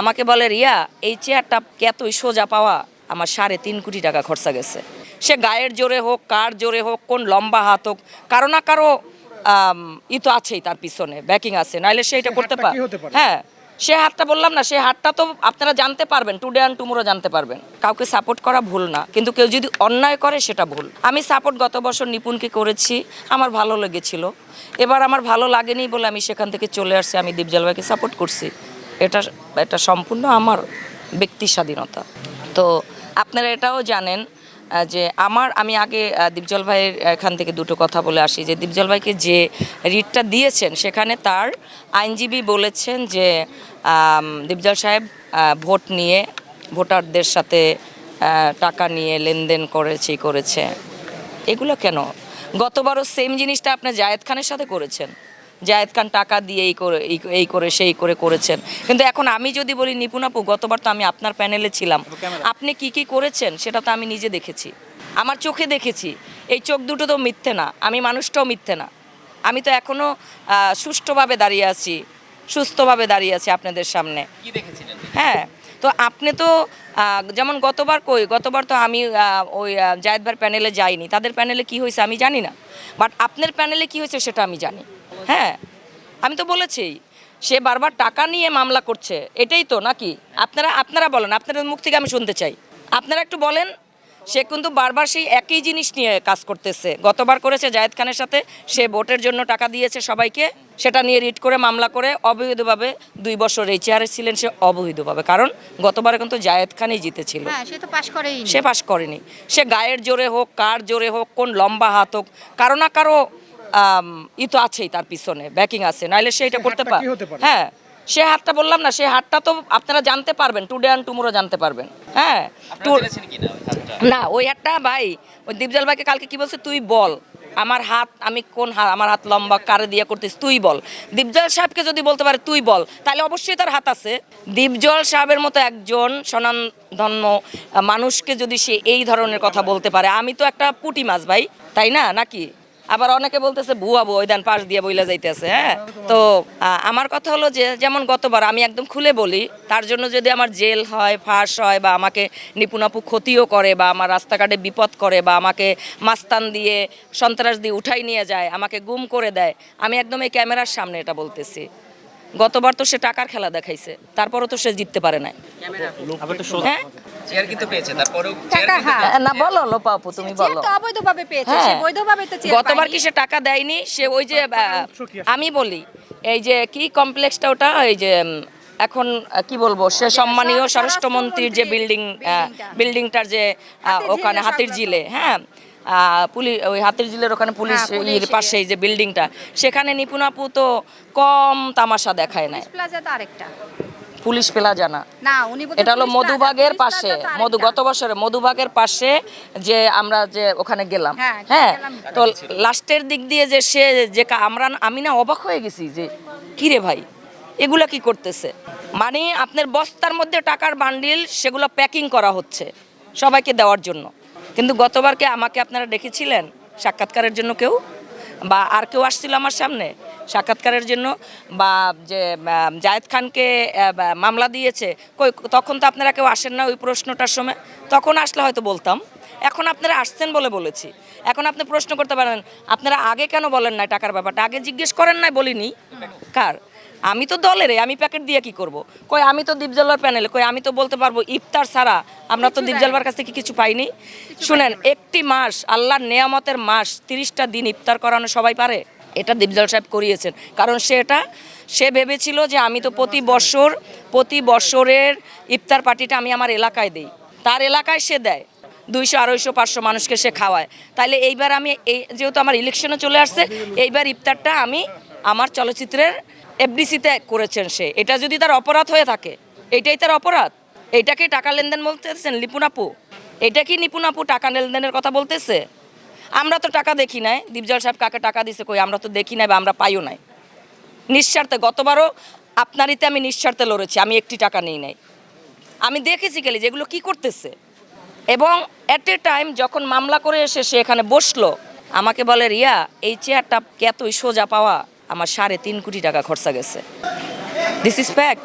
আমাকে বলে রিয়া এই চেয়ারটা এতই সোজা পাওয়া? আমার সাড়ে তিন কোটি টাকা খরচা গেছে। সে গায়ের জোরে হোক কার জোরে হোক কোন লম্বা হাত হোক কারও না কারও ই তো আছেই তার পিছনে ব্যাকিং আছে। নাইলে সে এটা করতে পারে পারে? হ্যাঁ সে হাতটা বললাম না সে হাতটা তো আপনারা জানতে পারবেন টুডে অ্যান্ড টুমোরো জানতে পারবেন। কাউকে সাপোর্ট করা ভুল না কিন্তু কেউ যদি অন্যায় করে সেটা ভুল। আমি সাপোর্ট গত বছর নিপুণকে করেছি আমার ভালো লেগেছিল। এবার আমার ভালো লাগেনি বলে আমি সেখান থেকে চলে আসছি আমি দীপজল ভাইকে সাপোর্ট করছি। এটা এটা সম্পূর্ণ আমার ব্যক্তি স্বাধীনতা। তো আপনারা এটাও জানেন যে আমার, আমি আগে দীপজল ভাইয়ের এখান থেকে দুটো কথা বলে আসি, যে দীপজল ভাইকে যে রিটটা দিয়েছেন, সেখানে তার আইনজীবী বলেছেন যে দীপজল সাহেব ভোট নিয়ে ভোটারদের সাথে টাকা নিয়ে লেনদেন করেছে করেছে। এগুলো কেন? গতবারও সেম জিনিসটা আপনি জায়েদ খানের সাথে করেছেন। জায়েদ খান টাকা দিয়ে এই করে এই- করে সেই করে করেছেন। কিন্তু এখন আমি যদি বলি নিপুণ আপু গতবার তো আমি আপনার প্যানেলে ছিলাম। আপনি কি কি করেছেন সেটা তো আমি নিজে দেখেছি। আমার চোখে দেখেছি। এই চোখ দুটো তো মিথ্যে না আমি মানুষটাও মিথ্যে না। আমি তো এখনও সুষ্ঠুভাবে দাঁড়িয়ে আছি সুস্থভাবে দাঁড়িয়ে আছি আপনাদের সামনে। হ্যাঁ তো আপনি তো যেমন গতবার কই গতবার তো আমি ওই আহ, জায়েদ ভাইয়ের প্যানেলে যাইনি। তাদের প্যানেলে কি হয়েছে আমি জানি না। বাট আপনার প্যানেলে কি হয়েছে সেটা আমি জানি। হ্যাঁ আমি তো বলেছি সে বারবার টাকা নিয়ে মামলা করছে এটাই তো নাকি? আপনারা আপনারা বলেন আপনাদের মুখ থেকে আমি শুনতে চাই। আপনারা একটু বলেন সে কিন্তু বারবার সেই একই জিনিস নিয়ে কাজ করতেছে। গতবার করেছে জায়েদ খানের সাথে সে ভোটের জন্য টাকা দিয়েছে সবাইকে সেটা নিয়ে রিট করে মামলা করে অবৈধভাবে দুই বছর এই চেয়ারে ছিলেন সে অবৈধভাবে। কারণ গতবারে কিন্তু জায়েদ খানই জিতেছিল। হ্যাঁ সে তো পাশ করেনি। সে গায়ের জোরে হোক কার জোরে হোক কোন লম্বা হাত হোক কারও না কারও ই তো আছেই তার পিছনে ব্যাকিং আছে নাইলে সে এটা করতে পারে? হ্যাঁ সে হাতটা বললাম না সে হাতটা তো আপনারা জানতে পারবেন টুডে অ্যান্ড টুমোরো জানতে পারবেন হ্যাঁ? না ওই হাতটা ভাই ওই দীপজল ভাইকে কালকে কি বলছে তুই বল আমার হাত আমি কোন হাত আমার হাত লম্বা কারে দিয়ে করতিস তুই বল দীপজল সাহেবকে যদি বলতে পারে তুই বল তাহলে অবশ্যই তার হাত আছে দীপজল সাহেবের মতো একজন স্বনামধন্য আহ, মানুষকে যদি সে এই ধরনের কথা বলতে পারে আমি তো একটা পুটি মাছ ভাই তাই না নাকি আবার অনেকে বলতেছে ভুয়া বই দেন পাশ দিয়ে বইলা যাইতেছে হ্যাঁ? তো আমার কথা হলো যে যেমন গতবার আমি একদম খুলে বলি তার জন্য যদি আমার জেল হয় ফাঁস হয় বা আমাকে নিপুণাপু ক্ষতিও করে বা আমার রাস্তাঘাটে বিপদ করে বা আমাকে মাস্তান দিয়ে সন্ত্রাস দিয়ে উঠাই নিয়ে যায় আমাকে গুম করে দেয় আমি একদম এই ক্যামেরার সামনে এটা বলতেছি। গতবার তো সে টাকার খেলা দেখাইছে তারপরও তো সে জিততে পারে নাই। হ্যাঁ? চেয়ার কিন্তু পেয়েছে তারপরেও টাকা হ্যাঁ না বলো লোপা আপু তুমি বলো। তো অবৈধভাবে পেয়েছে হ্যাঁ। সে বৈধভাবে তো চেয়ার গতবার কি সে টাকা দেয়নি? সে ওই যে? আমি বলি এই যে কি কমপ্লেক্সটা ওটা? এই যে এখন কি বলব সে সম্মানীয় স্বরাষ্ট্র স্বরাষ্ট্রমন্ত্রীর যে বিল্ডিং বিল্ডিংটা। বিল্ডিংটার যে ওখানে ঝিলে হাতির জিলে হ্যাঁ পুলিশ ওই হাতির জিলের ওখানে পুলিশ হ্যাঁ, ইয়ের পাশে যে বিল্ডিংটা সেখানে নিপুণাপু তো কম তামাশা দেখায় নাই। পুলিশ প্লাজা পেলা জানা। না এটা হলো মধুবাগের পাশে। মধু গত বছরে মধুবাগের পাশে যে আমরা যে ওখানে গেলাম। হ্যাঁ, হ্যাঁ তো লাস্টের দিক দিয়ে যে সে যে আমরা আমি না অবাক হয়ে গেছি যে কিরে ভাই? এগুলা কি করতেছে? মানে আপনার বস্তার মধ্যে টাকার বান্ডিল সেগুলো প্যাকিং করা হচ্ছে সবাইকে দেওয়ার জন্য। কিন্তু গতবারকে আমাকে আপনারা ডেকেছিলেন সাক্ষাৎকারের জন্য কেউ? বা আর কেউ আসছিল আমার সামনে? সাক্ষাৎকারের জন্য বা যে জায়েদ খানকে মামলা দিয়েছে কই তখন তো আপনারা কেউ আসেন না ওই প্রশ্নটার সময়। তখন আসলে হয়তো বলতাম। এখন আপনারা আসছেন বলে বলেছি। এখন আপনি প্রশ্ন করতে পারেন আপনারা আগে কেন বলেন না টাকার ব্যাপারটা? আগে জিজ্ঞেস করেন নাই বলিনি। কার? আমি তো দলের আমি প্যাকেট দিয়ে কি করব? কই আমি তো দীপজলার প্যানেলে কই আমি তো বলতে পারব ইফতার ছাড়া আমরা তো দীপজলবার কাছ থেকে কিছু পাইনি। শুনেন একটি মাস আল্লাহর নেয়ামতের মাস তিরিশটা দিন ইফতার করানো সবাই পারে? এটা দীপজল সাহেব করিয়েছেন। কারণ সে এটা সে ভেবেছিল যে আমি তো প্রতি বছর, প্রতি বছরের ইফতার পার্টিটা আমি আমার এলাকায় দিই। তার এলাকায় সে দেয়। দুইশো, আড়াইশো, পাঁচশো মানুষকে সে খাওয়ায়। তাহলে এইবার আমি এই, যেহেতু আমার ইলেকশনে চলে আসছে, এইবার ইফতারটা আমি আমার চলচ্চিত্রের এফডিসিতে করেছেন সে। এটা যদি তার অপরাধ হয়ে থাকে, এটাই তার অপরাধ। এইটাকে টাকা লেনদেন বলতেছেন লিপুনাপু এটা কি নিপুণাপু টাকা লেনদেনের কথা বলতেছে? আমরা তো টাকা দেখি নাই। দীপজল সাহেব কাকে টাকা দিছে কই আমরা তো দেখি নাই বা আমরা পাইও নাই। নিঃস্বার্থে গতবারও আপনারিতে আমি নিঃস্বার্থে লড়েছি, আমি একটি টাকা নিই নাই। আমি দেখেছি গেলে যেগুলো কি করতেছে। এবং অ্যাট এ টাইম যখন মামলা করে এসে সে এখানে বসল, আমাকে বলে, রিয়া, এই চেয়ারটা এতই সোজা পাওয়া? আমার সাড়ে তিন কোটি টাকা খরচা গেছে। This is fact